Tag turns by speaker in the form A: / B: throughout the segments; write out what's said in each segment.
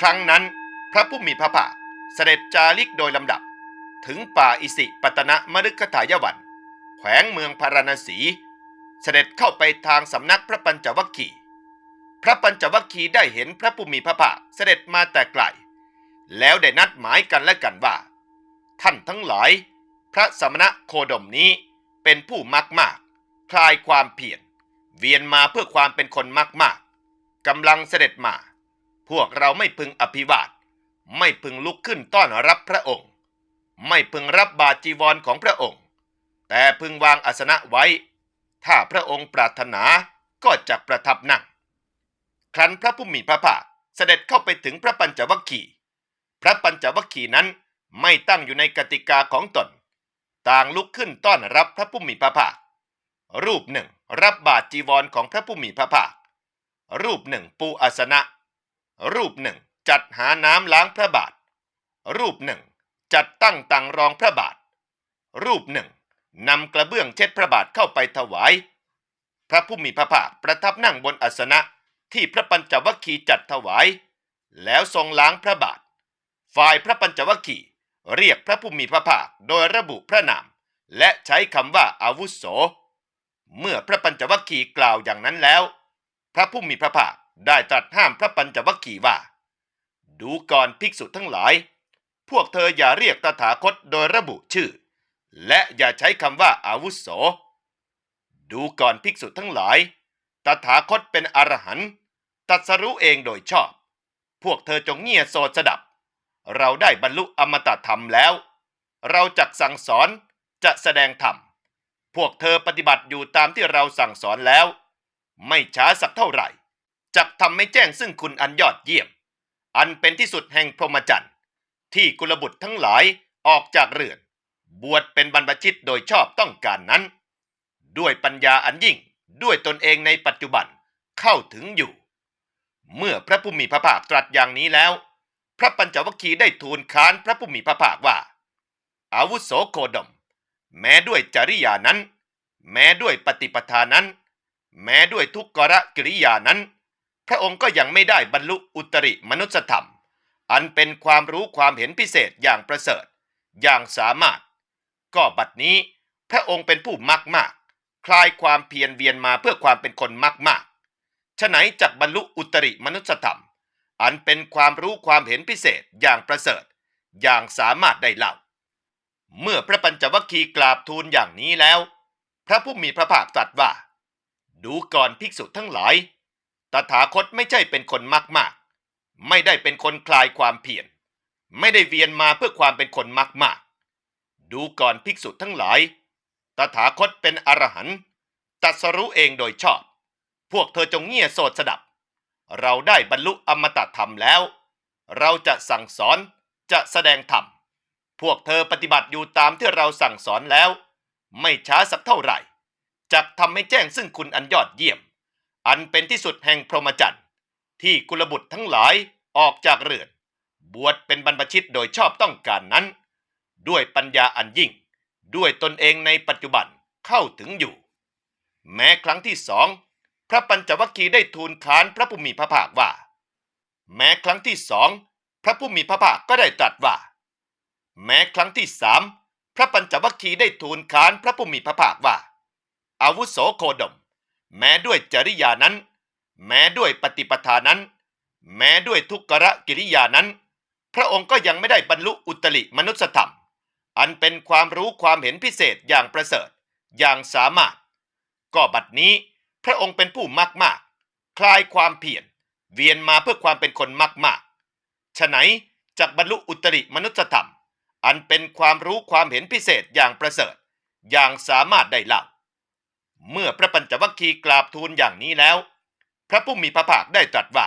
A: ครั้งนั้นพระผู้มีพระภาคเสด็จจาริกโดยลำดับ ถึงป่าอิสิปตนะมฤคทายวันแขวงเมืองพาราณสี เสด็จเข้าไปทางสำนักพระปัญจวัคคีย์พระปัญจวัคคีย์ได้เห็นพระผู้มีพระภาคเสด็จมาแต่ไกล แล้วได้นัดหมายกันและกันว่า ท่านทั้งหลาย พระสมณะโคดมนี้เป็นผู้มักมาก คลายความเพียรเวียนมาเพื่อความเป็นคนมากมากกำลังเสด็จมา พวกเราไม่พึงอภิวาท ไม่พึงลุกขึ้นต้อนรับพระองค์ ไม่พึงรับบาจีวรของพระองค์ แต่พึงวางอาสนะไว้ ถ้าพระองค์ปรารถนาก็จะประทับนั่ง ครั้นพระผู้มีพระภาคเสด็จเข้าไปถึงพระปัญจวัคคีย์พระปัญจวัคคีย์นั้นไม่ตั้งอยู่ในกติกาของตน ต่างลุกขึ้นต้อนรับพระผู้มีพระภาค รูปหนึ่งรับบาตจีวรของพระผู้มีพระภาค รูปหนึ่งปูอาสนะ รูปหนึ่ง จัดหาน้ำล้างพระบาท รูปหนึ่ง จัดตั้งตังรองพระบาท รูปหนึ่งนำกระเบื้องเช็ดพระบาทเข้าไปถวาย พระผู้มีพระภาคประทับนั่งบนอาสนะที่พระปัญจวัคคีย์จัดถวาย แล้วทรงล้างพระบาท ฝ่ายพระปัญจวัคคีย์เรียกพระผู้มีพระภาคโดยระบุพระนาม และใช้คำว่าอาวุโส เมื่อพระปัญจวัคคีย์กล่าวอย่างนั้นแล้ว พระผู้มีพระภาค ได้ตรัสห้ามพระปัญจวัคคีย์ว่า ดูก่อนภิกษุทั้งหลาย พวกเธออย่าเรียกตถาคตโดยระบุชื่อ และอย่าใช้คำว่าอาวุโส ดูก่อนภิกษุทั้งหลาย ตถาคตเป็นอรหันต์ตรัสรู้เองโดยชอบ พวกเธอจงเงียบโสดสดับ เราได้บรรลุอมตะธรรมแล้ว เราจักสั่งสอนจะแสดงธรรม พวกเธอปฏิบัติอยู่ตามที่เราสั่งสอนแล้ว ไม่ช้าสักเท่าไหร่ จักทำให้แจ้งซึ่งคุณอันยอดเยี่ยม อันเป็นที่สุดแห่งพรหมจรรย์ที่กุลบุตรทั้งหลายออกจากเรือน บวชเป็นบรรพชิตโดยชอบต้องการนั้น ด้วยปัญญาอันยิ่งด้วยตนเองในปัจจุบันเข้าถึงอยู่ เมื่อพระผู้มีพระภาคตรัสอย่างนี้แล้ว พระปัญจวัคคีย์ได้ทูลค้านพระผู้มีพระภาคว่า อาวุโสโคดม แม้ด้วยจริยานั้น แม้ด้วยปฏิปทานั้น แม้ด้วยทุกกรกิริยานั้น พระองค์ก็ยังไม่ได้บรรลุอุตริมนุสธรรม อันเป็นความรู้ความเห็นพิเศษอย่างประเสริฐ อย่างสามารถ ก็บัดนี้พระองค์เป็นผู้มักมาก คลายความเพียรเวียนมาเพื่อความเป็นคนมากมากฉะไหนจักบรรลุอุตริมนุสธรรม อันเป็นความรู้ความเห็นพิเศษอย่างประเสริฐ อย่างสามารถได้เล่า เมื่อพระปัญจวัคคีย์กราบทูลอย่างนี้แล้ว พระผู้มีพระภาคตรัสว่า ดูก่อนภิกษุทั้งหลาย ตถาคตไม่ใช่เป็นคนมากมากไม่ได้เป็นคนคลายความเพียรไม่ได้เวียนมาเพื่อความเป็นคนมากมากดูก่อนภิกษุทั้งหลาย ตถาคตเป็นอรหันต์ตัสรู้เองโดยชอบ พวกเธอจงเงียบโสดสดับ เราได้บรรลุอมตะธรรมแล้ว เราจะสั่งสอนจะแสดงธรรม พวกเธอปฏิบัติอยู่ตามที่เราสั่งสอนแล้ว ไม่ช้าสักเท่าไหร่จักทำให้แจ้งซึ่งคุณอันยอดเยี่ยม อันเป็นที่สุดแห่งพรหมจรรย์ที่กุลบุตรทั้งหลายออกจากเรือน บวชเป็นบรรพชิตโดยชอบต้องการนั้น ด้วยปัญญาอันยิ่ง ด้วยตนเองในปัจจุบันเข้าถึงอยู่ แม้ครั้งที่สองพระปัญจวัคคีย์ได้ทูลค้านพระผู้มีพระภาคว่า แม้ครั้งที่สองพระผู้มีพระภาคก็ได้ตรัสว่า แม้ครั้งที่สามพระปัญจวัคคีย์ได้ทูลค้านพระผู้มีพระภาคว่าอาวุโสโคดม แม้ด้วยจริยานั้น แม้ด้วยปฏิปทานั้น แม้ด้วยทุกขระกิริยานั้น พระองค์ก็ยังไม่ได้บรรลุอุตริมนุสธรรม อันเป็นความรู้ความเห็นพิเศษอย่างประเสริฐ อย่างสามารถ ก็บัดนี้พระองค์เป็นผู้มากมากคลายความเพียรเวียนมาเพื่อความเป็นคนมากมากฉะไหนจากบรรลุอุตริมนุสธรรม อันเป็นความรู้ความเห็นพิเศษอย่างประเสริฐ อย่างสามารถได้เล่า เมื่อพระปัญจวัคคีย์กราบทูลอย่างนี้แล้ว พระผู้มีพระภาคได้ตรัสว่า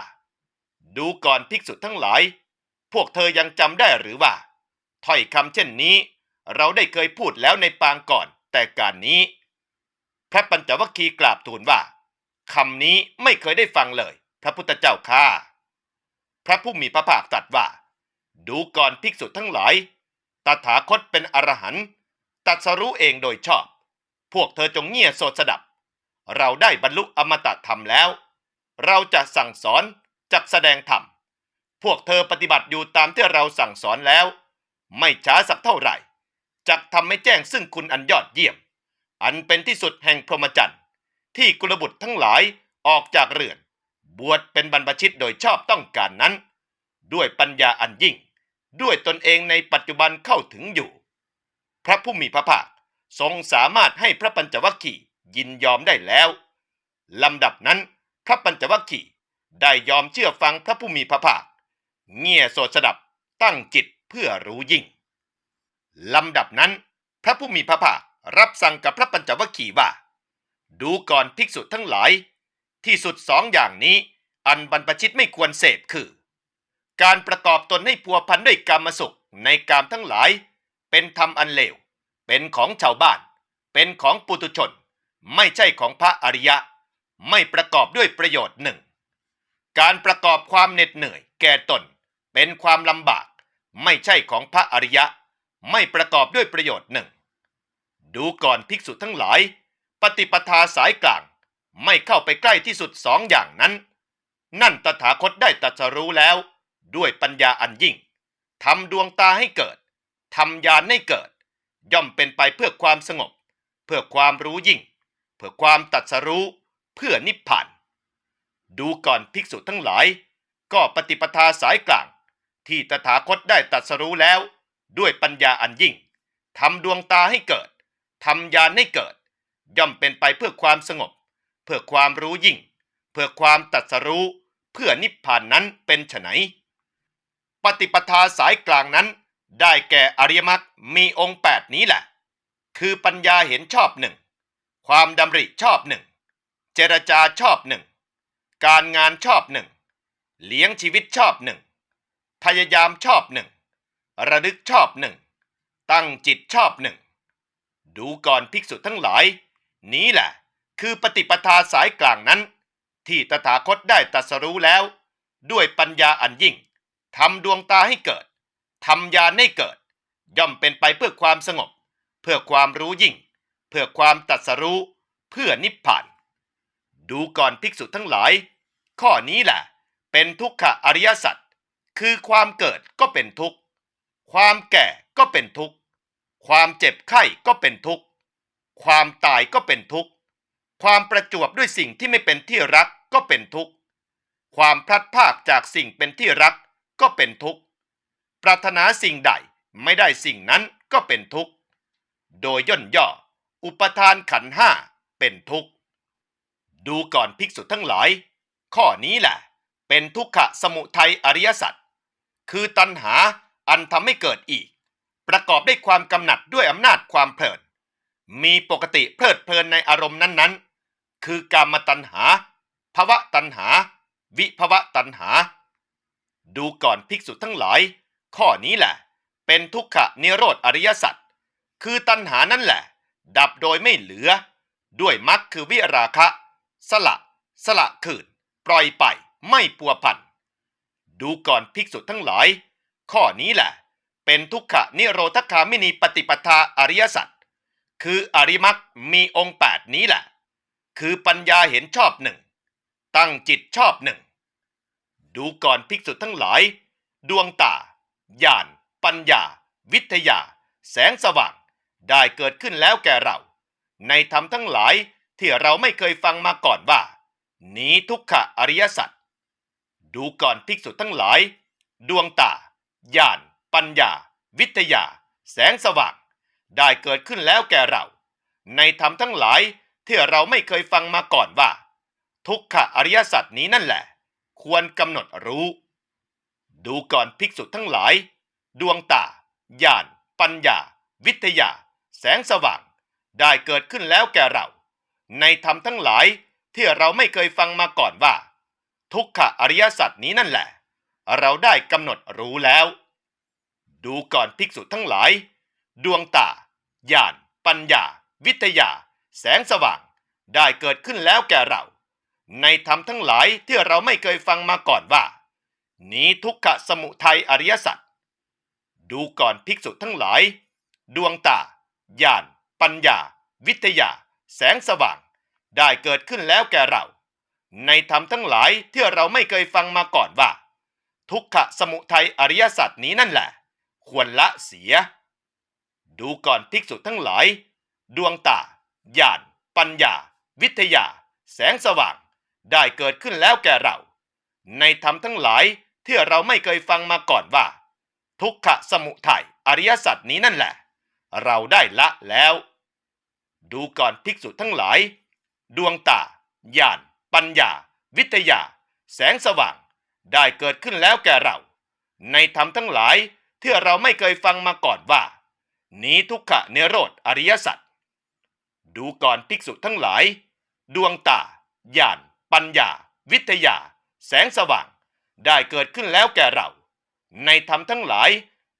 A: ดูก่อนภิกษุทั้งหลาย พวกเธอยังจำได้หรือว่าถ้อยคำเช่นนี้ เราได้เคยพูดแล้วในปางก่อน แต่การนี้ พระปัญจวัคคีย์กราบทูลว่าคำนี้ไม่เคยได้ฟังเลย พระพุทธเจ้าข้าพระผู้มีพระภาคตรัสว่า ดูก่อนภิกษุทั้งหลาย ตถาคตเป็นอรหันต์ตรัสรู้เองโดยชอบ พวกเธอจงเงียบโสดสดับ เราได้บรรลุอมตะธรรมแล้ว เราจะสั่งสอนจักแสดงธรรม พวกเธอปฏิบัติอยู่ตามที่เราสั่งสอนแล้ว ไม่ช้าสักเท่าไหร่จักทำให้แจ้งซึ่งคุณอันยอดเยี่ยม อันเป็นที่สุดแห่งพรหมจรรย์ที่กุลบุตรทั้งหลายออกจากเรือน บวชเป็นบรรพชิตโดยชอบต้องการนั้น ด้วยปัญญาอันยิ่ง ด้วยตนเองในปัจจุบันเข้าถึงอยู่ พระผู้มีพระภาค ทรงสามารถให้พระปัญจวัคคีย์ยินยอมได้แล้วลำดับนั้นพระปัญจวัคคีย์ได้ยอมเชื่อฟังพระผู้มีพระภาคเงี่ยโสดสดับตั้งจิตเพื่อรู้ยิ่งลำดับนั้น พระผู้มีพระภาครับสั่งกับพระปัญจวัคคีย์ว่า ดูก่อนภิกษุทั้งหลาย ที่สุดสองอย่างนี้ อันบรรพชิตไม่ควรเสพคือ การประกอบตนให้พัวพันด้วยกรรมสุขในกามทั้งหลาย เป็นธรรมอันเลว เป็นของชาวบ้าน เป็นของปุตุชน ไม่ใช่ของพระอริยะ ไม่ประกอบด้วยประโยชน์หนึ่ง การประกอบความเหน็ดเหนื่อย แก่ตน เป็นความลำบาก ไม่ใช่ของพระอริยะ ไม่ประกอบด้วยประโยชน์หนึ่ง ดูก่อนภิกษุทั้งหลาย ปฏิปทาสายกลาง ไม่เข้าไปใกล้ที่สุดสองอย่างนั้น นั่นตถาคตได้ตรัสรู้แล้ว ด้วยปัญญาอันยิ่งทำดวงตาให้เกิดทำญาณให้เกิด ย่อมเป็นไปเพื่อความสงบ เพื่อความรู้ยิ่ง เพื่อความตรัสรู้เพื่อนิพพาน ดูก่อนภิกษุทั้งหลาย ก็ปฏิปทาสายกลาง ที่ตถาคตได้ตรัสรู้แล้ว ด้วยปัญญาอันยิ่งทำดวงตาให้เกิดทำญาณให้เกิด ย่อมเป็นไปเพื่อความสงบ เพื่อความรู้ยิ่ง เพื่อความตรัสรู้เพื่อนิพพานนั้นเป็นไฉนปฏิปทาสายกลางนั้น ได้แก่อริยมรรคมีองค์แปดนี้แหละ คือปัญญาเห็นชอบหนึ่ง ความดำริชอบหนึ่ง เจรจาชอบหนึ่ง การงานชอบหนึ่ง เลี้ยงชีวิตชอบหนึ่ง พยายามชอบหนึ่ง ระลึกชอบหนึ่ง ตั้งจิตชอบหนึ่ง ดูก่อนภิกษุทั้งหลาย นี้แหละ คือปฏิปทาสายกลางนั้น ที่ตถาคตได้ตรัสรู้แล้ว ด้วยปัญญาอันยิ่งทำดวงตาให้เกิด ทำญาณให้เกิด ย่อมเป็นไปเพื่อความสงบ เพื่อความรู้ยิ่ง เพื่อความตรัสรู้ เพื่อนิพพาน ดูก่อนภิกษุทั้งหลาย ข้อนี้แหละ เป็นทุกขอริยสัจคือความเกิดก็เป็นทุกข์ ความแก่ก็เป็นทุกข์ ความเจ็บไข้ก็เป็นทุกข์ ความตายก็เป็นทุกข์ ความประจวบด้วยสิ่งที่ไม่เป็นที่รักก็เป็นทุกข์ ความพลัดพรากจากสิ่งเป็นที่รักก็เป็นทุกข์ ปรารถนาสิ่งใดไม่ได้สิ่งนั้นก็เป็นทุกข์ โดยย่นย่อ อุปทานขันห้าเป็นทุกข์ ดูก่อนภิกษุทั้งหลาย ข้อนี้แหละ เป็นทุกขะสมุทัยอริยสัจคือตัณหาอันทำให้เกิดอีก ประกอบด้วยความกำหนัดด้วยอำนาจความเพลิน มีปกติเพลิดเพลินในอารมณ์นั้นๆ คือกามตัณหาภวะตัณหา วิภวะตัณหา ดูก่อนภิกษุทั้งหลาย ข้อนี้แหละ เป็นทุกขนิโรธอริยสัจคือตัณหานั่นแหละ ดับโดยไม่เหลือ ด้วยมรรคคือวิราคะ สละ สละคืน ปล่อยไปไม่ปัวพัน ดูก่อนภิกษุทั้งหลาย ข้อนี้แหละ เป็นทุกขนิโรธคามินีปฏิปทาอริยสัจคืออริมักมีองค์แปดนี้แหละ คือปัญญาเห็นชอบหนึ่ง ตั้งจิตชอบหนึ่ง ดูก่อนภิกษุทั้งหลาย ดวงตา ญาณ ปัญญา วิทยา แสงสว่าง ได้เกิดขึ้นแล้วแก่เรา ในธรรมทั้งหลายที่เราไม่เคยฟังมาก่อนว่า นี้ทุกขอริยสัจดูก่อนภิกษุทั้งหลาย ดวงตาญาณ ปัญญา วิทยา แสงสว่าง ได้เกิดขึ้นแล้วแก่เรา ในธรรมทั้งหลายที่เราไม่เคยฟังมาก่อนว่า ทุกขอริยสัจนี้นั่นแหละ ควรกำหนดรู้ ดูก่อนภิกษุทั้งหลาย ดวงตาญาณปัญญา วิทยา แสงสว่าง ได้เกิดขึ้นแล้วแก่เรา ในธรรมทั้งหลายที่เราไม่เคยฟังมาก่อนว่า ทุกขอริยสัจนี้นั่นแหละ เราได้กำหนดรู้แล้ว ดูก่อนภิกษุทั้งหลาย ดวงตาญาณปัญญา วิทยา แสงสว่าง ได้เกิดขึ้นแล้วแก่เรา ในธรรมทั้งหลายที่เราไม่เคยฟังมาก่อนว่า นี้ทุกขสมุทัยอริยสัจดูก่อนภิกษุทั้งหลาย ดวงตาญาณปัญญา วิทยา แสงสว่าง ได้เกิดขึ้นแล้วแก่เรา ในธรรมทั้งหลายที่เราไม่เคยฟังมาก่อนว่า ทุกขสมุทัยอริยสัจนี้นั่นแหละ ควรละเสีย ดูก่อนภิกษุทั้งหลาย ดวงตาญาณปัญญา วิทยา แสงสว่าง ได้เกิดขึ้นแล้วแก่เรา ในธรรมทั้งหลาย ที่เราไม่เคยฟังมาก่อนว่า ทุกขสมุทัยอริยสัจนี้นั่นแหละ เราได้ละแล้ว ดูก่อนภิกษุทั้งหลาย ดวงตาญาณปัญญา วิทยา แสงสว่าง ได้เกิดขึ้นแล้วแก่เรา ในธรรมทั้งหลายที่เราไม่เคยฟังมาก่อนว่า นี้ทุกขะเนโรธอริยสัจดูก่อนภิกษุทั้งหลาย ดวงตาญาณปัญญา วิทยา แสงสว่าง ได้เกิดขึ้นแล้วแก่เรา ในธรรมทั้งหลาย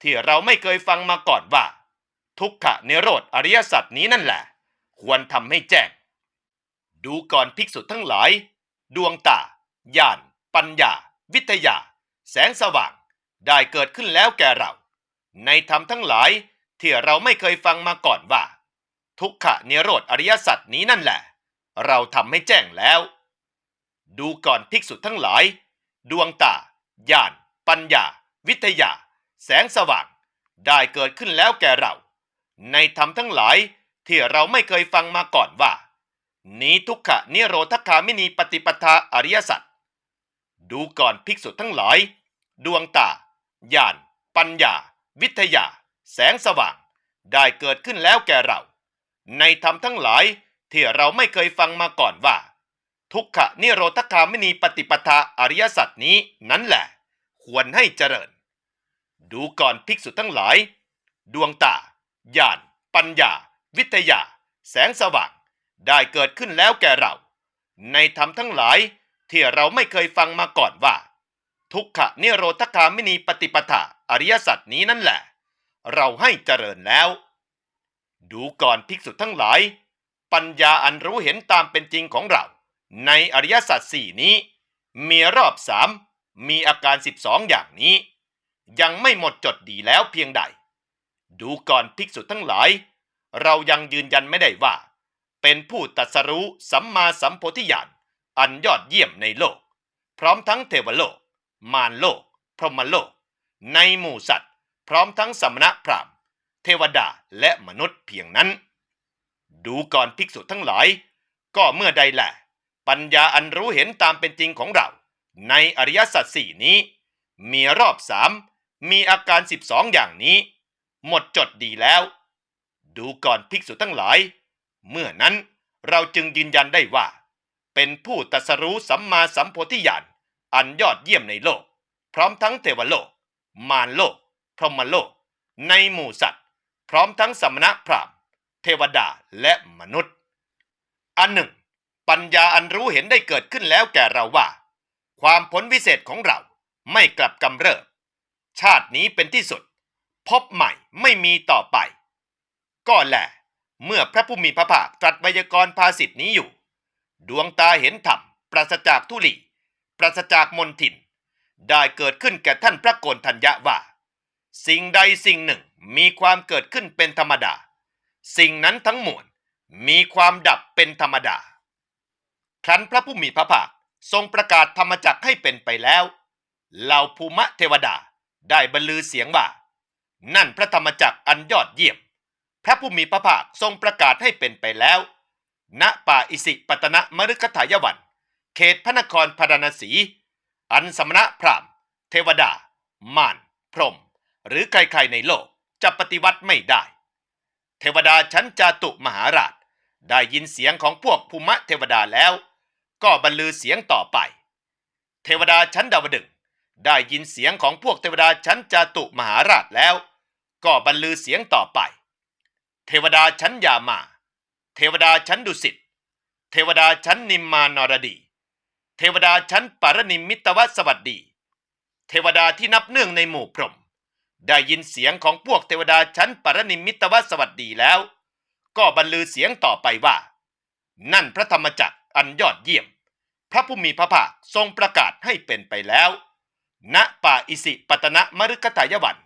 A: ที่เราไม่เคยฟังมาก่อนว่า ทุกขะเนโรธอริยสัจนี้นั่นแหละ ควรทำให้แจ้ง ดูก่อนภิกษุทั้งหลาย ดวงตาญาณปัญญา วิทยา แสงสว่าง ได้เกิดขึ้นแล้วแก่เรา ในธรรมทั้งหลายที่เราไม่เคยฟังมาก่อนว่า ทุกขะเนโรธอริยสัจนี้นั่นแหละ เราทำให้แจ้งแล้ว ดูก่อนภิกษุทั้งหลาย ดวงตาญาณปัญญา วิทยา แสงสว่าง ได้เกิดขึ้นแล้วแก่เรา ในธรรมทั้งหลายที่เราไม่เคยฟังมาก่อนว่า นี้ทุกขะนิโรธคามินีปฏิปทาอริยสัจดูก่อนภิกษุทั้งหลาย ดวงตาญาณปัญญา วิทยา แสงสว่าง ได้เกิดขึ้นแล้วแก่เรา ในธรรมทั้งหลายที่เราไม่เคยฟังมาก่อนว่า ทุกขะนิโรธคามินีปฏิปทาอริยสัจนี้นั้นแหละ ควรให้เจริญ ดูก่อนภิกษุทั้งหลาย ดวงตาญาณปัญญา วิทยา แสงสว่าง ได้เกิดขึ้นแล้วแก่เรา ในธรรมทั้งหลายที่เราไม่เคยฟังมาก่อนว่า ทุกขะนิโรธคามินีปฏิปทาอริยสัจนี้นั่นแหละ เราให้เจริญแล้ว ดูก่อนภิกษุทั้งหลาย ปัญญาอันรู้เห็นตามเป็นจริงของเรา ในอริยสัจสี่นี้ มีรอบสามมีอาการ 12 อย่างนี้ ยังไม่หมดจดดีแล้วเพียงใด ดูก่อนภิกษุทั้งหลาย เรายังยืนยันไม่ได้ว่า เป็นผู้ตัสรู้สัมมาสัมโพธิญาณอันยอดเยี่ยมในโลก พร้อมทั้งเทวโลก มารโลก พรหมโลก ในหมู่สัตว์ พร้อมทั้งสมณพราหมณ์ เทวดาและมนุษย์เพียงนั้น ดูก่อนภิกษุทั้งหลาย ก็เมื่อใดแหละ ปัญญาอันรู้เห็นตามเป็นจริงของเรา ในอริยสัจสี่นี้ มีรอบสามมีอาการ 12 อย่างนี้ หมดจดดีแล้ว ดูก่อนภิกษุทั้งหลาย เมื่อนั้นเราจึงยืนยันได้ว่า เป็นผู้ตรัสรู้สัมมาสัมโพธิญาณอันยอดเยี่ยมในโลก พร้อมทั้งเทวโลก มารโลก พรหมโลก ในหมู่สัตว์ พร้อมทั้งสมณพราหมณ์ เทวดาและมนุษย์ อันหนึ่ง ปัญญาอันรู้เห็นได้เกิดขึ้นแล้วแก่เราว่า ความผลวิเศษของเราไม่กลับกำเริบ ชาตินี้เป็นที่สุด พบใหม่ไม่มีต่อไป ก็แหละเมื่อพระผู้มีพระภาคตรัสไวยากรณ์ภาสิทธินี้อยู่ ดวงตาเห็นธรรมปราศจากทุลีปราศจากมนทิน ได้เกิดขึ้นแก่ท่านพระโกนทัญญะว่า สิ่งใดสิ่งหนึ่งมีความเกิดขึ้นเป็นธรรมดา สิ่งนั้นทั้งมวลมีความดับเป็นธรรมดา ครั้นพระผู้มีพระภาคทรงประกาศธรรมจักรให้เป็นไปแล้ว เหล่าภูมะเทวดาได้บรรลือเสียงว่า นั่นพระธรรมจักรอันยอดเยี่ยม พระผู้มีพระภาคทรงประกาศให้เป็นไปแล้ว ณป่าอิสิปตนะมฤคทายวัน เขตพระนครพาราณสี อันสมณะพราหมณ์ เทวดามารพรหมหรือใครๆในโลกจะปฏิวัติไม่ได้ เทวดาชั้นจาตุมหาราช ได้ยินเสียงของพวกภูมะเทวดาแล้ว ก็บรรลือเสียงต่อไป เทวดาชั้นดาวดึงได้ยินเสียงของพวกเทวดาชั้นจาตุมหาราชแล้ว ก็บรรลือเสียงต่อไป เทวดาชั้นยามา เทวดาชั้นดุสิต เทวดาชั้นนิมมานรดี เทวดาชั้นปารนิมิตวสวัสดี เทวดาที่นับเนื่องในหมู่พรหมได้ยินเสียงของพวกเทวดาชั้นปารนิมมิตวสวัสดีแล้ว ก็บรรลือเสียงต่อไปว่า นั่นพระธรรมจักร อันยอดเยี่ยม พระผู้มีพระภาคทรงประกาศให้เป็นไปแล้ว ณ ป่าอิสิปตนะมฤคทายวัน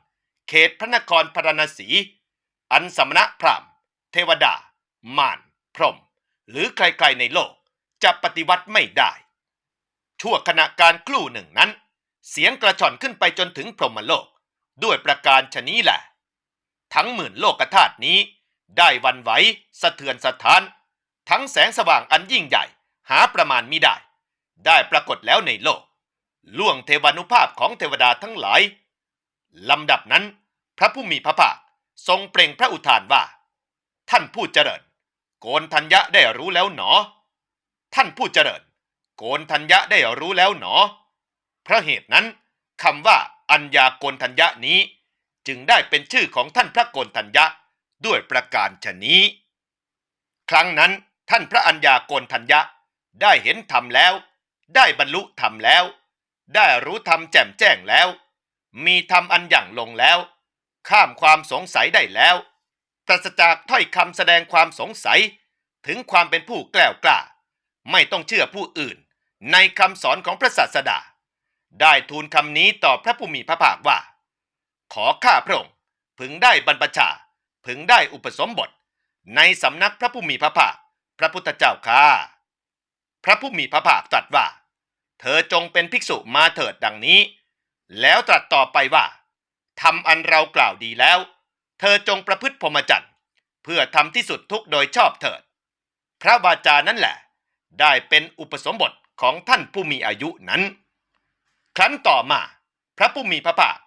A: เขตพระนครพาราณสี อันสมณะพราหมณ์ เทวดา มาร พรหม หรือใครๆในโลกจะปฏิวัติไม่ได้ ชั่วขณะการครู่หนึ่งนั้น เสียงกระชอนขึ้นไปจนถึงพรหมโลก ด้วยประการชนี้แหละ ทั้งหมื่นโลกธาตุนี้ ได้วันไหวสะเทือนสะท้าน ทั้งแสงสว่างอันยิ่งใหญ่ หาประมาณมิได้ ได้ปรากฏแล้วในโลก ล่วงเทวานุภาพของเทวดาทั้งหลายลำดับนั้น พระผู้มีพระภาคทรงเปล่งพระอุทานว่า ท่านผู้เจริญ โกนทัญญะได้รู้แล้วหนอ ท่านผู้เจริญ โกนทัญญะได้รู้แล้วหนอ เพราะเหตุนั้นคำว่าอัญญาโกนทัญญะนี้ จึงได้เป็นชื่อของท่านพระโกนทัญญะด้วยประการชนี้ ครั้งนั้นท่านพระอัญญาโกนทัญญะ ได้เห็นธรรมแล้ว ได้บรรลุธรรมแล้ว ได้รู้ธรรมแจ่มแจ้งแล้ว มีธรรมอันอย่างลงแล้ว ข้ามความสงสัยได้แล้วปราศจากถ้อยคำแสดงความสงสัยถึงความเป็นผู้แกล้วกล้า ไม่ต้องเชื่อผู้อื่น ในคำสอนของพระศาสดา ได้ทูลคำนี้ต่อพระผู้มีพระภาคว่า ขอข้าพระองค์พึงได้บรรพชา พึงได้อุปสมบท ในสำนักพระผู้มีพระภาค พระพุทธเจ้าข้า พระผู้มีพระภาคตรัสว่า เธอจงเป็นภิกษุมาเถิดดังนี้ แล้วตรัสต่อไปว่าทำอันเรากล่าวดีแล้ว เธอจงประพฤติพรหมจรรย์เพื่อทำที่สุดทุกโดยชอบเถิด พระวาจานั่นแหละ ได้เป็นอุปสมบทของท่านผู้มีอายุนั้น ครั้นต่อมา พระผู้มีพระภาค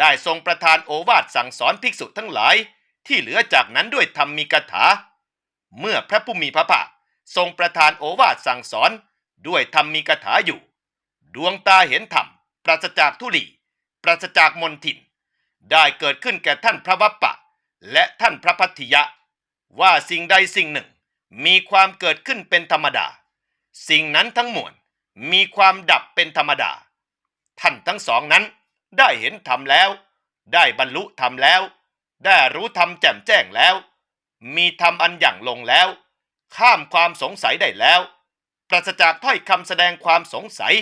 A: ได้ทรงประทานโอวาทสั่งสอนภิกษุทั้งหลาย ที่เหลือจากนั้นด้วยธรรมมีกถา เมื่อพระผู้มีพระภาค ทรงประทานโอวาทสั่งสอนด้วยธรรมมีกถาอยู่ ดวงตาเห็นธรรม ปราศจากทุลี ปราศจากมนทิน ได้เกิดขึ้นแก่ท่านพระวัปปะ และท่านพระพัทธิยะ ว่าสิ่งใดสิ่งหนึ่ง มีความเกิดขึ้นเป็นธรรมดา สิ่งนั้นทั้งมวลมีความดับเป็นธรรมดา ท่านทั้งสองนั้นได้เห็นธรรมแล้ว ได้บรรลุธรรมแล้ว ได้รู้ธรรมแจ่มแจ้งแล้ว มีธรรมอันอย่างลงแล้ว ข้ามความสงสัยได้แล้ว ปราศจากถ้อยคำแสดงความสงสัย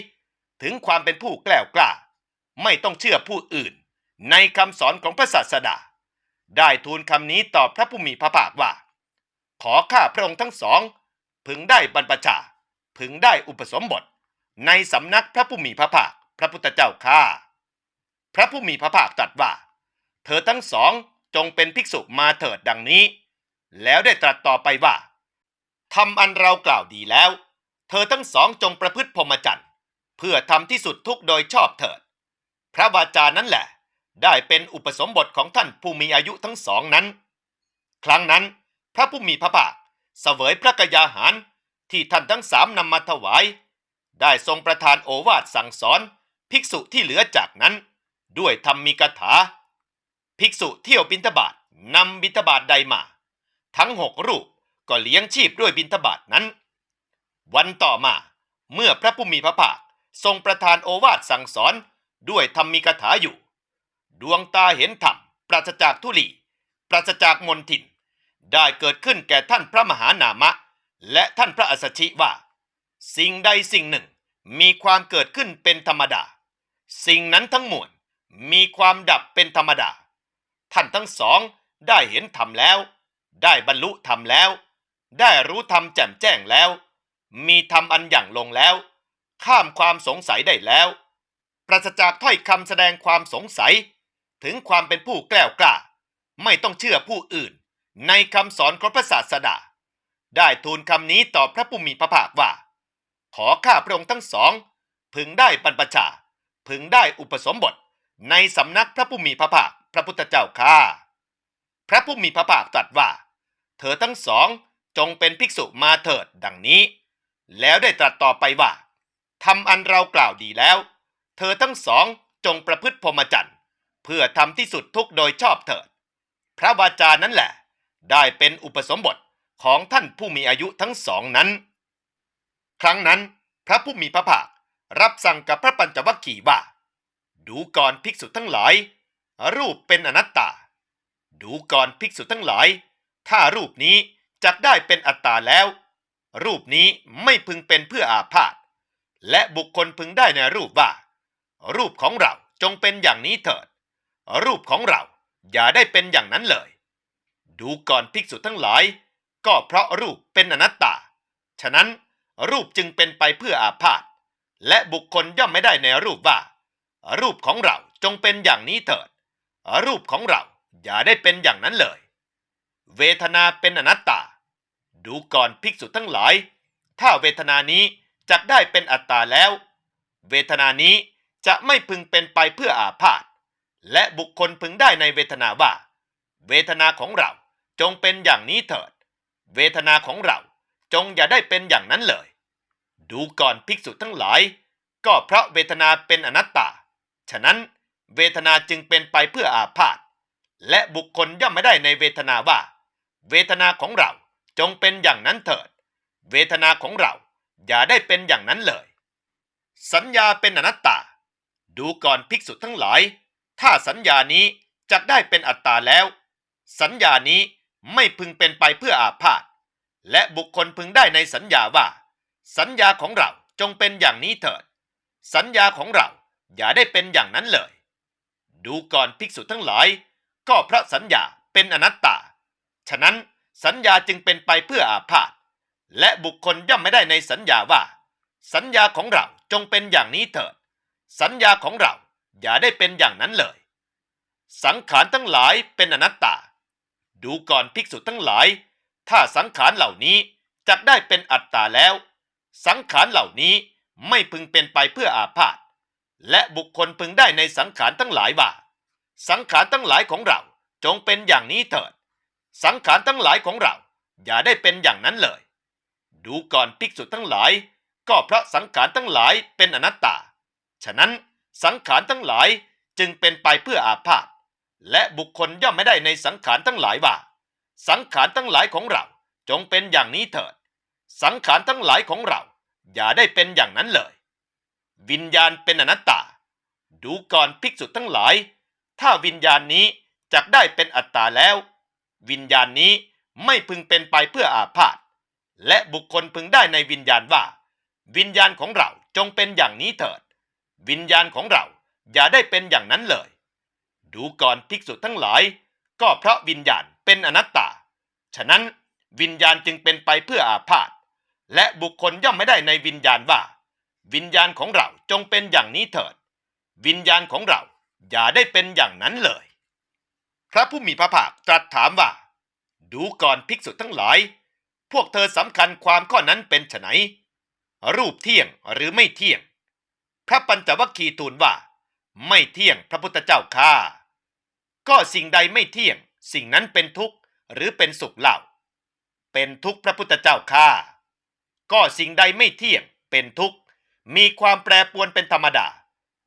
A: ถึงความเป็นผู้แกล้วกล้า ไม่ต้องเชื่อผู้อื่น ในคำสอนของพระศาสดา ได้ทูลคำนี้ต่อพระผู้มีพระภาคว่า ขอข้าพระองค์ทั้งสอง พึงได้บรรพชา พึงได้อุปสมบท ในสำนักพระผู้มีพระภาค พระพุทธเจ้าข้าพระผู้มีพระภาคตรัสว่า เธอทั้งสองจงเป็นภิกษุมาเถิดดังนี้ แล้วได้ตรัสต่อไปว่า ทำอันเรากล่าวดีแล้ว เธอทั้งสองจงประพฤติพรหมจรรย์เพื่อทำที่สุดทุกโดยชอบเถิด พระวาจานั้นแหละ ได้เป็นอุปสมบทของท่านผู้มีอายุทั้งสองนั้น ครั้งนั้น พระผู้มีพระภาคเสวยพระกยาหารที่ท่านทั้งสามนำมาถวาย ได้ทรงประทานโอวาทสั่งสอน ภิกษุที่เหลือจากนั้น ด้วยธรรมมีกถา ภิกษุเที่ยวบิณฑบาตนำบิณฑบาตใดมา ทั้งหกรูป ก็เลี้ยงชีพด้วยบิณฑบาตนั้น วันต่อมาเมื่อพระผู้มีพระภาคทรงประทานโอวาทสั่งสอนด้วยธรรมมีกถาอยู่ ดวงตาเห็นธรรมปราศจากทุลี ปราศจากมนทิน ได้เกิดขึ้นแก่ท่านพระมหานามะ และท่านพระอัสสชิว่า สิ่งใดสิ่งหนึ่งมีความเกิดขึ้นเป็นธรรมดา สิ่งนั้นทั้งมวลมีความดับเป็นธรรมดา ท่านทั้งสองได้เห็นธรรมแล้ว ได้บรรลุธรรมแล้ว ได้รู้ธรรมแจ่มแจ้งแล้ว มีธรรมอันอย่างลงแล้ว ข้ามความสงสัยได้แล้ว ปราศจากถ้อยคำแสดงความสงสัย ถึงความเป็นผู้แกล้วกล้า ไม่ต้องเชื่อผู้อื่น ในคำสอนของพระศาสดา ได้ทูลคำนี้ต่อพระผู้มีพระภาคว่า ขอข้าพระองค์ทั้งสอง พึงได้บรรพชา พึงได้อุปสมบท ในสำนักพระผู้มีพระภาคพระพุทธเจ้าข้าพระผู้มีพระภาคตรัสว่า เธอทั้งสอง จงเป็นภิกษุมาเถิดดังนี้ แล้วได้ตรัสต่อไปว่าทำอันเรากล่าวดีแล้ว เธอทั้งสองจงประพฤติพรหมจรรย์เพื่อทำที่สุดทุกโดยชอบเถิด พระวาจานั้นแหละ ได้เป็นอุปสมบทของท่านผู้มีอายุทั้งสองนั้น ครั้งนั้น พระผู้มีพระภาครับสั่งกับพระปัญจวัคคีย์ว่า ดูก่อนภิกษุทั้งหลาย รูปเป็นอนัตตา ดูก่อนภิกษุทั้งหลาย ถ้ารูปนี้ จักได้เป็นอัตตาแล้ว รูปนี้ไม่พึงเป็นเพื่ออาพาธและบุคคลพึงได้ในรูปว่า รูปของเราจงเป็นอย่างนี้เถิด รูปของเราอย่าได้เป็นอย่างนั้นเลย ดูก่อนภิกษุทั้งหลาย ก็เพราะรูปเป็นอนัตตา ฉะนั้นรูปจึงเป็นไปเพื่ออาพาธและบุคคลย่อมไม่ได้ในรูปว่า รูปของเราจงเป็นอย่างนี้เถิด รูปของเราอย่าได้เป็นอย่างนั้นเลย เวทนาเป็นอนัตตา ดูก่อนภิกษุทั้งหลาย ถ้าเวทนานี้จะได้เป็นอัตตาแล้ว เวทนานี้จะไม่พึงเป็นไปเพื่ออาพาธและบุคคลพึงได้ในเวทนาว่า เวทนาของเราจงเป็นอย่างนี้เถิด เวทนาของเราจงอย่าได้เป็นอย่างนั้นเลย ดูก่อนภิกษุทั้งหลาย ก็เพราะเวทนาเป็นอนัตตา ฉะนั้นเวทนาจึงเป็นไปเพื่ออาพาธและบุคคลย่อมไม่ได้ในเวทนาว่า เวทนาของเรา จงเป็นอย่างนั้นเถิด เวทนาของเราอย่าได้เป็นอย่างนั้นเลย สัญญาเป็นอนัตตา ดูก่อนภิกษุทั้งหลาย ถ้าสัญญานี้จะได้เป็นอัตตาแล้ว สัญญานี้ไม่พึงเป็นไปเพื่ออาพาธและบุคคลพึงได้ในสัญญาว่า สัญญาของเราจงเป็นอย่างนี้เถิด สัญญาของเราอย่าได้เป็นอย่างนั้นเลย ดูก่อนภิกษุทั้งหลาย ก็เพราะสัญญาเป็นอนัตตา ฉะนั้น สัญญาจึงเป็นไปเพื่ออาพาธและบุคคลย่อมไม่ได้ในสัญญาว่า สัญญาของเราจงเป็นอย่างนี้เถิด สัญญาของเราอย่าได้เป็นอย่างนั้นเลย สังขารทั้งหลายเป็นอนัตตา ดูก่อนภิกษุทั้งหลาย ถ้าสังขารเหล่านี้จะได้เป็นอัตตาแล้ว สังขารเหล่านี้ไม่พึงเป็นไปเพื่ออาพาธและบุคคลพึงได้ในสังขารทั้งหลายว่า สังขารทั้งหลายของเราจงเป็นอย่างนี้เถิด สังขารทั้งหลายของเรา อย่าได้เป็นอย่างนั้นเลย ดูก่อนภิกษุทั้งหลาย ก็เพราะสังขารทั้งหลายเป็นอนัตตา ฉะนั้นสังขารทั้งหลายจึงเป็นไปเพื่ออาพาธและบุคคลย่อมไม่ได้ในสังขารทั้งหลายว่า สังขารทั้งหลายของเราจงเป็นอย่างนี้เถิด สังขารทั้งหลายของเรา อย่าได้เป็นอย่างนั้นเลย วิญญาณเป็นอนัตตา ดูก่อนภิกษุทั้งหลาย ถ้าวิญญาณนี้จะได้เป็นอัตตาแล้ว วิญญาณนี้ไม่พึงเป็นไปเพื่ออาพาธและบุคคลพึงได้ในวิญญาณว่า วิญญาณของเราจงเป็นอย่างนี้เถิด วิญญาณของเราอย่าได้เป็นอย่างนั้นเลย ดูก่อนภิกษุทั้งหลาย ก็เพราะวิญญาณเป็นอนัตตา ฉะนั้นวิญญาณจึงเป็นไปเพื่ออาพาธและบุคคลย่อมไม่ได้ในวิญญาณว่า วิญญาณของเราจงเป็นอย่างนี้เถิด วิญญาณของเราอย่าได้เป็นอย่างนั้นเลย พระผู้มีพระภาคตรัสถามว่า ดูก่อนภิกษุทั้งหลาย พวกเธอสำคัญความข้อนั้นเป็นไฉนรูปเที่ยงหรือไม่เที่ยง พระปัญจวัคคีย์ทูลว่า ไม่เที่ยงพระพุทธเจ้าข้าก็สิ่งใดไม่เที่ยง สิ่งนั้นเป็นทุกข์หรือเป็นสุขเล่า เป็นทุกข์พระพุทธเจ้าข้าก็สิ่งใดไม่เที่ยง เป็นทุกข์ มีความแปรปรวนเป็นธรรมดา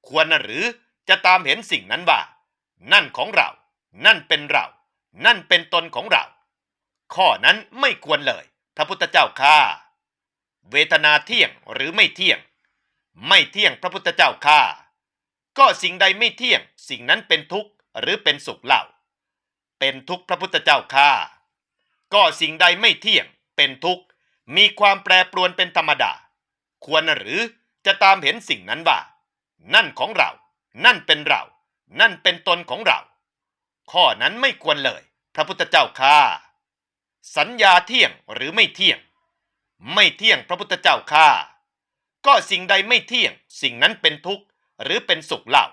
A: ควรหรือจะตามเห็นสิ่งนั้นว่า นั่นของเรา นั่นเป็นเรา นั่นเป็นตนของเรา ข้อนั้นไม่ควรเลยพระพุทธเจ้าข้าเวทนาเที่ยงหรือไม่เที่ยง ไม่เที่ยงพระพุทธเจ้าข้าก็สิ่งใดไม่เที่ยง สิ่งนั้นเป็นทุกข์หรือเป็นสุขเล่า เป็นทุกข์พระพุทธเจ้าข้าก็สิ่งใดไม่เที่ยง เป็นทุกข์มีความแปรปรวนเป็นธรรมดา ควรหรือจะตามเห็นสิ่งนั้นว่า นั่นของเรา นั่นเป็นเรา นั่นเป็นตนของเรา ข้อนั้นไม่ควรเลย พระพุทธเจ้าข้าสัญญาเที่ยงหรือไม่เที่ยง ไม่เที่ยงพระพุทธเจ้าข้าก็สิ่งใดไม่เที่ยง สิ่งนั้นเป็นทุกข์หรือเป็นสุขเล่า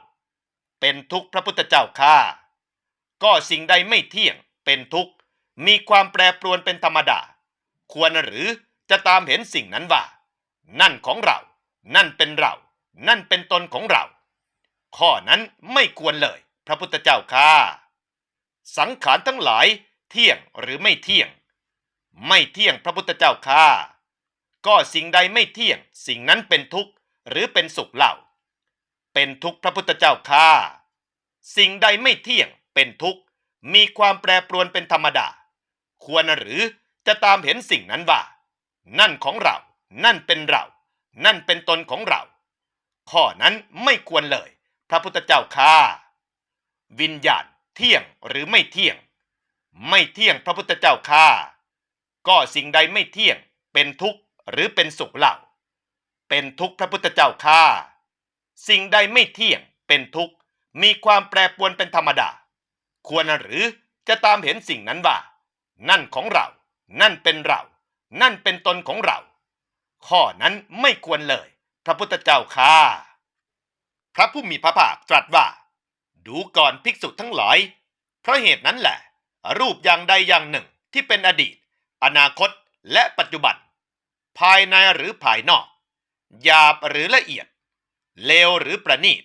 A: เป็นทุกข์พระพุทธเจ้าข้าก็สิ่งใดไม่เที่ยง เป็นทุกข์มีความแปรปรวนเป็นธรรมดา ควรหรือจะตามเห็นสิ่งนั้นว่า นั่นของเรา นั่นเป็นเรา นั่นเป็นตนของเรา ข้อนั้นไม่ควรเลย พระพุทธเจ้าข้า สังขารทั้งหลายเที่ยงหรือไม่เที่ยง ไม่เที่ยงพระพุทธเจ้าข้าก็สิ่งใดไม่เที่ยง สิ่งนั้นเป็นทุกข์หรือเป็นสุขเล่า เป็นทุกข์พระพุทธเจ้าข้าสิ่งใดไม่เที่ยงเป็นทุกข์มีความแปรปรวนเป็นธรรมดา ควรหรือจะตามเห็นสิ่งนั้นว่า นั่นของเรา นั่นเป็นเรา นั่นเป็นตนของเรา ข้อนั้นไม่ควรเลย พระพุทธเจ้าข้าวิญญาณ เที่ยงหรือไม่เที่ยง ไม่เที่ยงพระพุทธเจ้าข้าก็สิ่งใดไม่เที่ยง เป็นทุกข์หรือเป็นสุขเล่า เป็นทุกข์พระพุทธเจ้าข้าสิ่งใดไม่เที่ยง เป็นทุกข์มีความแปรปรวนเป็นธรรมดา ควรหรือจะตามเห็นสิ่งนั้นว่า นั่นของเรา นั่นเป็นเรา นั่นเป็นตนของเรา ข้อนั้นไม่ควรเลย พระพุทธเจ้าข้าพระผู้มีพระภาคตรัสว่า ดูก่อนภิกษุทั้งหลาย เพราะเหตุนั้นแหละ รูปอย่างใดอย่างหนึ่งที่เป็นอดีต อนาคตและปัจจุบัน ภายในหรือภายนอกหยาบหรือละเอียด เลวหรือประณีต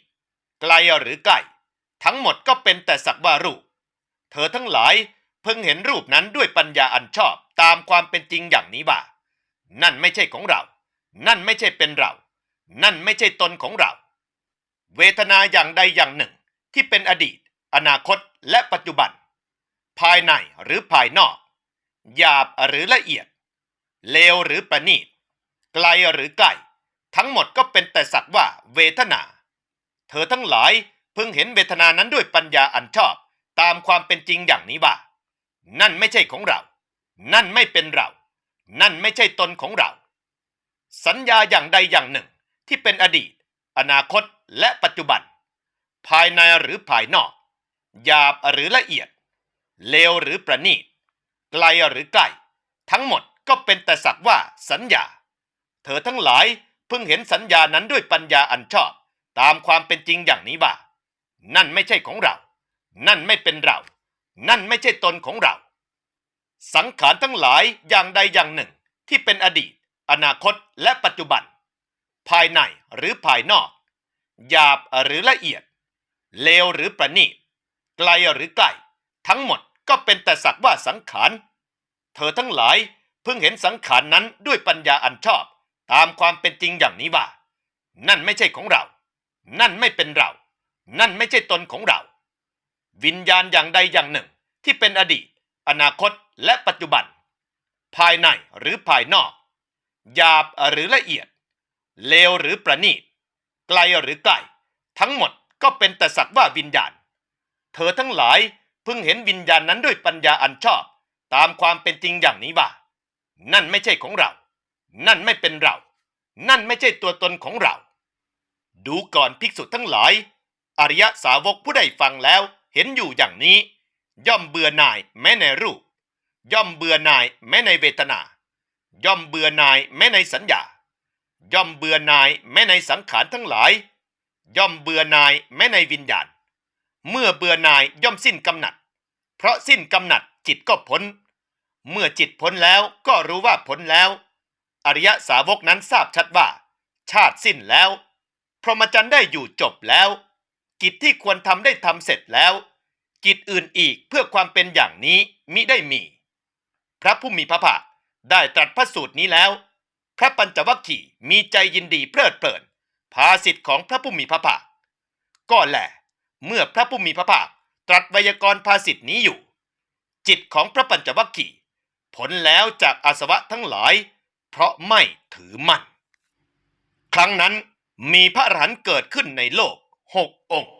A: ไกลหรือใกล้ ทั้งหมดก็เป็นแต่สักว่ารูป เธอทั้งหลายเพิ่งเห็นรูปนั้นด้วยปัญญาอันชอบตามความเป็นจริงอย่างนี้ว่า นั่นไม่ใช่ของเรา นั่นไม่ใช่เป็นเรา นั่นไม่ใช่ตนของเรา เวทนาอย่างใดอย่างหนึ่ง ที่เป็นอดีต อนาคตและปัจจุบัน ภายในหรือภายนอก หยาบหรือละเอียด เลวหรือประณีต ไกลหรือใกล้ ทั้งหมดก็เป็นแต่สักว่าเวทนา เธอทั้งหลายเพิ่งเห็นเวทนานั้นด้วยปัญญาอันชอบตามความเป็นจริงอย่างนี้ว่า นั่นไม่ใช่ของเรา นั่นไม่เป็นเรา นั่นไม่ใช่ตนของเรา สัญญาอย่างใดอย่างหนึ่งที่เป็นอดีต อนาคตและปัจจุบัน ภายในหรือภายนอก หยาบหรือละเอียด เลวหรือประณีต ไกลหรือใกล้ ทั้งหมดก็เป็นแต่สักว่าสัญญา เธอทั้งหลายเพิ่งเห็นสัญญานั้นด้วยปัญญาอันชอบ ตามความเป็นจริงอย่างนี้ว่า นั่นไม่ใช่ของเรา นั่นไม่เป็นเรา นั่นไม่ใช่ตนของเรา สังขารทั้งหลายอย่างใดอย่างหนึ่ง ที่เป็นอดีต อนาคตและปัจจุบัน ภายในหรือภายนอก หยาบหรือละเอียด เลวหรือประณีตไกลหรือใกล้ทั้งหมดก็เป็นแต่สักว่าสังขาร เธอทั้งหลายเพิ่งเห็นสังขารนั้นด้วยปัญญาอันชอบ ตามความเป็นจริงอย่างนี้ว่า นั่นไม่ใช่ของเรา นั่นไม่เป็นเรา นั่นไม่ใช่ตนของเรา วิญญาณอย่างใดอย่างหนึ่งที่เป็นอดีต อนาคตและปัจจุบัน ภายในหรือภายนอกหยาบหรือละเอียด เลวหรือประณีตไกลหรือใกล้ทั้งหมด ก็เป็นแต่สักว่าวิญญาณ เธอทั้งหลายเพิ่งเห็นวิญญาณนั้นด้วยปัญญาอันชอบ ตามความเป็นจริงอย่างนี้ว่า นั่นไม่ใช่ของเรา นั่นไม่เป็นเรา นั่นไม่ใช่ตัวตนของเรา ดูก่อนภิกษุทั้งหลาย อริยสาวกผู้ใดฟังแล้วเห็นอยู่อย่างนี้ ย่อมเบื่อหน่ายแม้ในรูป ย่อมเบื่อหน่ายแม้ในเวทนา ย่อมเบื่อหน่ายแม้ในสัญญา ย่อมเบื่อหน่ายแม้ในสังขารทั้งหลาย ย่อมเบื่อนายแม้ในวิญญาณ เมื่อเบื่อนายย่อมสิ้นกำหนัด เพราะสิ้นกำหนัดจิตก็พ้น เมื่อจิตพ้นแล้วก็รู้ว่าพ้นแล้ว อริยสาวกนั้นทราบชัดว่า ชาติสิ้นแล้ว พรหมจรรย์ได้อยู่จบแล้ว กิจที่ควรทำได้ทำเสร็จแล้ว กิจอื่นอีกเพื่อความเป็นอย่างนี้มิได้มี พระผู้มีพระภาคได้ตรัสพระสูตรนี้แล้ว พระปัญจวัคคีย์มีใจยินดีเพลิดเพลิน ภาสิทธิ์ของพระผู้มีพระภาคก็แหละเมื่อพระผู้มีพระภาคตรัสไวยากรณ์ภาสิทธินี้อยู่ จิตของพระปัญจวัคคีย์ผลแล้วจากอาสวะทั้งหลาย เพราะไม่ถือมั่น ครั้งนั้นมีพระอรหันต์เกิดขึ้นในโลกหกองค์